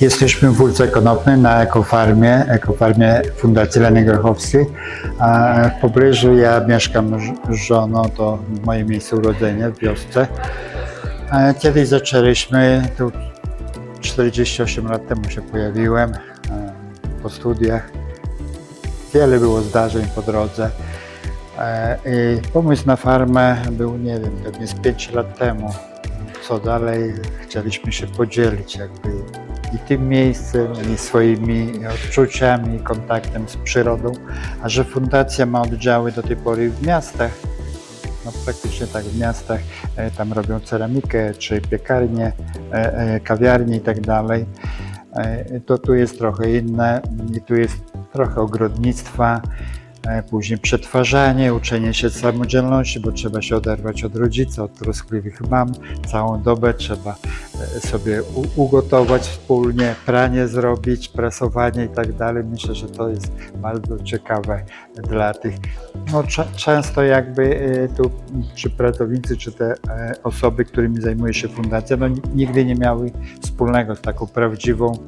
Jesteśmy w Wólce Konopnej na ekofarmie, ekofarmie Fundacji Leny Grochowskiej. W pobliżu ja mieszkam z żoną, to moje miejsce urodzenia w wiosce. Kiedyś zaczęliśmy, tu 48 lat temu się pojawiłem e, po studiach. Wiele było zdarzeń po drodze. E, I pomysł na farmę był, nie wiem, pewnie z 5 lat temu. Co dalej? Chcieliśmy się podzielić jakby i tym miejscem, i swoimi odczuciami, kontaktem z przyrodą. A że fundacja ma oddziały do tej pory w miastach, no praktycznie tak w miastach, e, tam robią ceramikę, czy piekarnie, e, e, kawiarnie i tak dalej, to tu jest trochę inne i tu jest trochę ogrodnictwa, później przetwarzanie, uczenie się samodzielności, bo trzeba się oderwać od rodzica, od troskliwych mam, całą dobę trzeba e, sobie ugotować wspólnie, pranie zrobić, prasowanie i tak dalej. Myślę, że to jest bardzo ciekawe dla tych no, często jakby y, tu czy pracownicy, czy te e, osoby, którymi zajmuje się fundacja, no ni- nigdy nie miały wspólnego z taką prawdziwą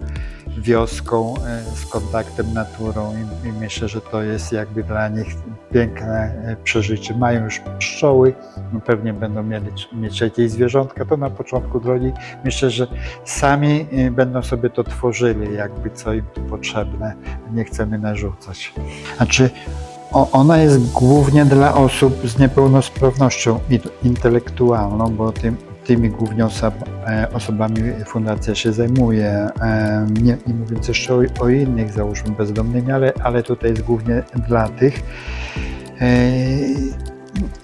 wioską, e, z kontaktem naturą i, i myślę, że to jest jakby dla nich piękne e, przeżycie. Mają już pszczoły, no pewnie będą mieli, mieć jakieś zwierzątka, to na początku drogi myślę, że sami e, będą sobie to tworzyli, jakby co im tu potrzebne. Nie chcemy narzucać. Znaczy, ona jest głównie dla osób z niepełnosprawnością intelektualną, bo tym, tymi głównie osob, osobami fundacja się zajmuje. E, nie, nie mówiąc jeszcze o, o innych, załóżmy bezdomnymi, ale, ale tutaj jest głównie dla tych. E,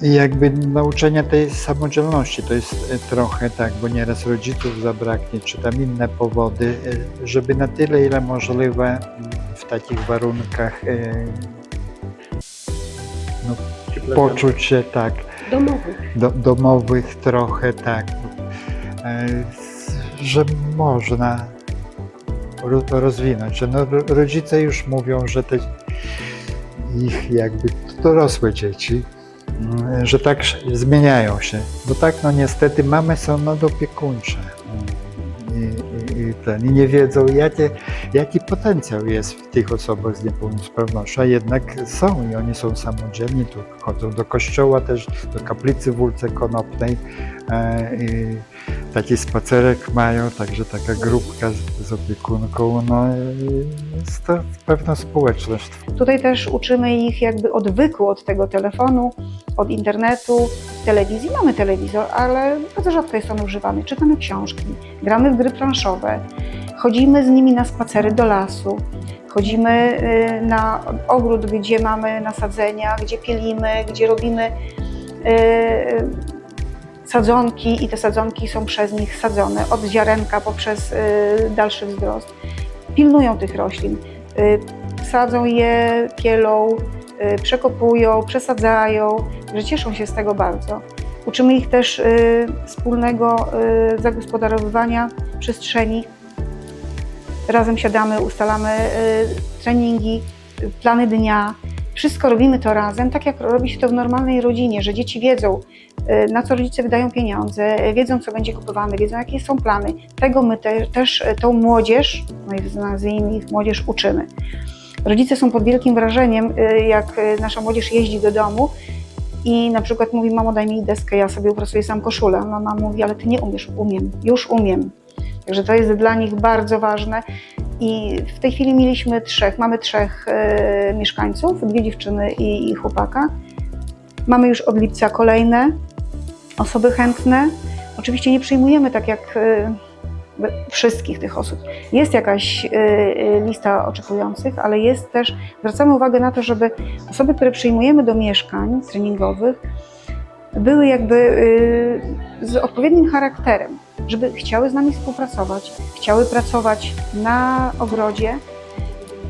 i jakby nauczenie tej samodzielności to jest e, trochę tak, bo nieraz rodziców zabraknie, czy tam inne powody, żeby na tyle, ile możliwe w takich warunkach no, poczuć się tak, domowych. do, domowych trochę tak, e, że można ro, rozwinąć, że no, ro- rodzice już mówią, że te ich jakby dorosłe dzieci, mm, że tak zmieniają się, bo tak no niestety mamy są nadopiekuńcze i, i, ten, i nie wiedzą jakie, jaki potencjał jest w tych osobach z niepełnosprawnością, a jednak są i oni są samodzielni, tu chodzą do kościoła też, do kaplicy w Wólce Konopnej e, i taki spacerek mają, także taka grupka z, z opiekunką, no jest to pewna społeczność. Tutaj też uczymy ich jakby odwyku od tego telefonu, od internetu, telewizji. Mamy telewizor, ale bardzo rzadko jest on używany. Czytamy książki, gramy w gry planszowe, chodzimy z nimi na spacery do lasu, chodzimy y, na ogród, gdzie mamy nasadzenia, gdzie pielimy, gdzie robimy y, sadzonki i te sadzonki są przez nich sadzone od ziarenka poprzez y, dalszy wzrost. Pilnują tych roślin, y, sadzą je, pielą, y, przekopują, przesadzają, że cieszą się z tego bardzo. Uczymy ich też wspólnego zagospodarowywania przestrzeni. Razem siadamy, ustalamy treningi, plany dnia. Wszystko robimy to razem, tak jak robi się to w normalnej rodzinie, że dzieci wiedzą, y, na co rodzice wydają pieniądze, wiedzą, co będzie kupowane, wiedzą, jakie są plany. Tego my te, też y, tą młodzież, no i nazwijmy ich młodzież, uczymy. Rodzice są pod wielkim wrażeniem, y, jak nasza młodzież jeździ do domu i na przykład mówi, mamo daj mi deskę, ja sobie uprasuję sam koszulę. Mama mówi, ale ty nie umiesz, umiem, już umiem. Także to jest dla nich bardzo ważne. I w tej chwili mieliśmy trzech, mamy trzech e, mieszkańców, dwie dziewczyny i, i chłopaka. Mamy już od lipca kolejne osoby chętne. Oczywiście nie przyjmujemy tak jak e, wszystkich tych osób. Jest jakaś e, lista oczekujących, ale jest też, zwracamy uwagę na to, żeby osoby, które przyjmujemy do mieszkań treningowych, były jakby z odpowiednim charakterem, żeby chciały z nami współpracować, chciały pracować na ogrodzie,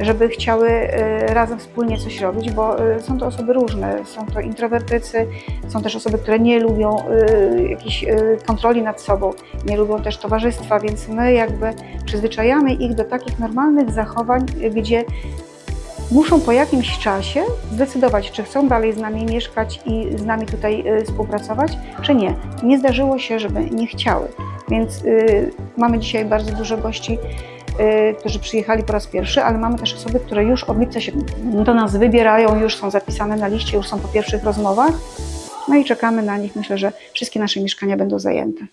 żeby chciały e, razem wspólnie coś robić, bo e, są to osoby różne. Są to introwertycy, są też osoby, które nie lubią e, jakiejś kontroli nad sobą, nie lubią też towarzystwa, więc my jakby przyzwyczajamy ich do takich normalnych zachowań, gdzie muszą po jakimś czasie zdecydować, czy chcą dalej z nami mieszkać i z nami tutaj współpracować, czy nie. Nie zdarzyło się, żeby nie chciały. Więc y, mamy dzisiaj bardzo dużo gości y, którzy przyjechali po raz pierwszy, ale mamy też osoby, które już od lipca się do nas wybierają, już są zapisane na liście, już są po pierwszych rozmowach. No i czekamy na nich. Myślę, że wszystkie nasze mieszkania będą zajęte.